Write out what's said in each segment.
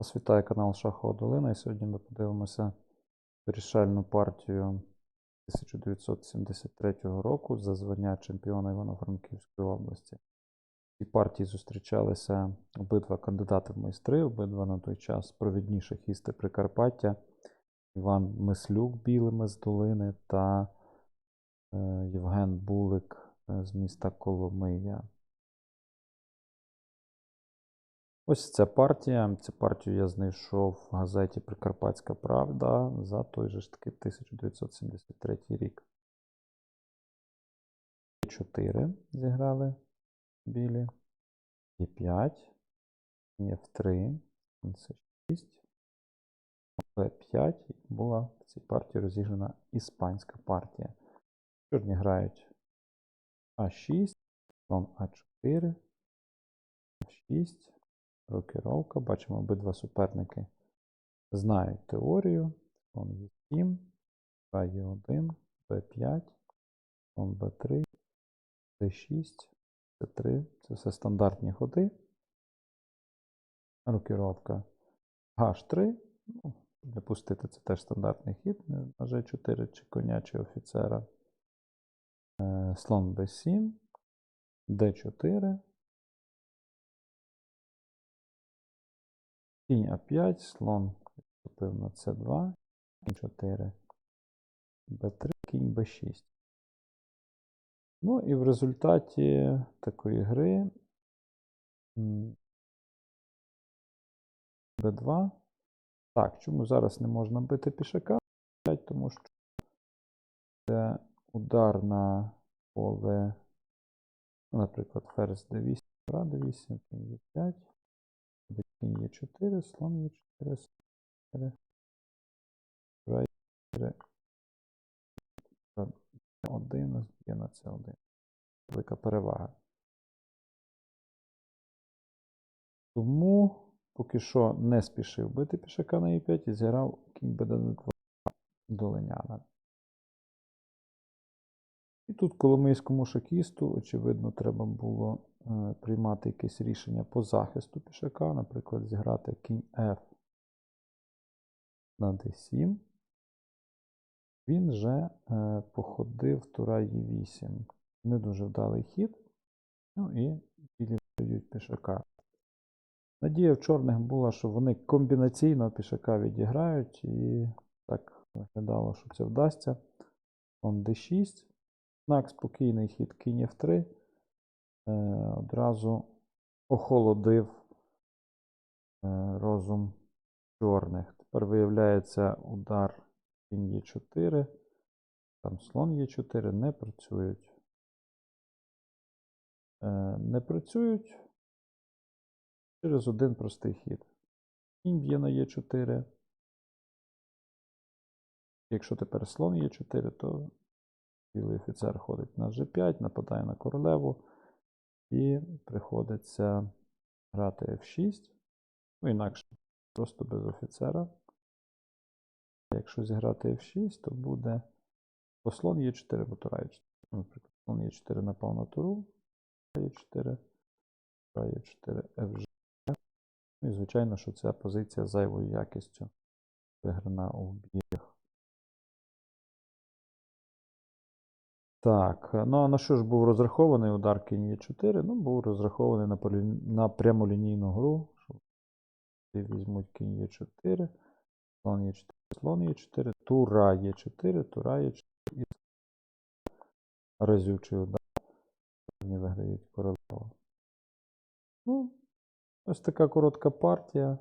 Вас вітає канал Шахова Долина. І сьогодні ми подивимося вирішальну партію 1973 року за звання чемпіона Івано-Франківської області. В партії зустрічалися обидва кандидати в майстри, обидва на той час провідні шахісти Прикарпаття. Іван Мислюк білими з долини та е, Євген Булик е, з міста Коломия. Ось ця партія. Цю партію я знайшов в газеті Прикарпатська Правда за той же ж таки 1973 рік. 4 зіграли білі. Є 5. Є в 3. Це 6. Б5. Була в цій партії розіграна іспанська партія. Чорні грають А6, слон А4, F6 рокіровка. Бачимо, обидва суперники знають теорію. Слон Е7, Е1, Б5, слон Б3, Д6, С3. Це все стандартні ходи. Рокіровка H3. Ну, не пустити, це теж стандартний хід на G4 чи коня, чи офіцера. Е, Слон Б7, Д4. Кінь А5, слон вступив на С2, кінь 4, Б3, кінь Б6. Ну і в результаті такої гри м, Б2. Так, чому зараз не можна бити пішака? Тому що це удар на поле, наприклад, ферзь d8, гра d8, кінь e5. Кінь Е4, слон Е4, слон 4, 4, 1, є на це 1. Велика перевага. Тому поки що не спішив бити пішака на Е5 і зіграв кінь БД2 долиняна. І тут коломийському шахісту, очевидно, треба було е, приймати якесь рішення по захисту пішака, наприклад, зіграти кінь F на d7. Він же е, походив тура e8. Не дуже вдалий хід. Ну і білі дають пішака. Надія в чорних була, що вони комбінаційно пішака відіграють, і так виглядало, що це вдасться. Он d6. Знак спокійний хід кінь F3. Е, одразу охолодив е, розум чорних. Тепер виявляється удар кінь Е4. Там слон Е4 не працюють. Е, не працюють через один простий хід. Кінь б'є на Е4. Якщо тепер слон Е4, то білий офіцер ходить на G5, нападає на королеву. І приходиться грати F6. Ну, інакше просто без офіцера. Якщо зіграти F6, то буде послон Е4, бо тура Е4. Наприклад, слон Е4 напав на туру, Е4, тура Е4, FG. Ну і звичайно, що ця позиція зайвою якістю виграна у біях. Так, ну а на що ж був розрахований удар кінь Е4? Ну, був розрахований на, полі... на прямолінійну гру. Візьмуть кінь Е4, слон Е4, слон Е4, тура Е4, тура Е4 і разючий удар. Вони виграють королеву. Ну, ось така коротка партія.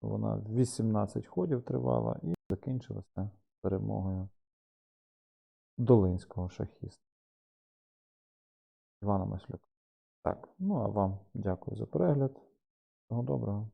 Вона 18 ходів тривала і закінчилася перемогою долинського шахіста. Івана Маслюка. Так, ну а вам дякую за перегляд. Всього доброго.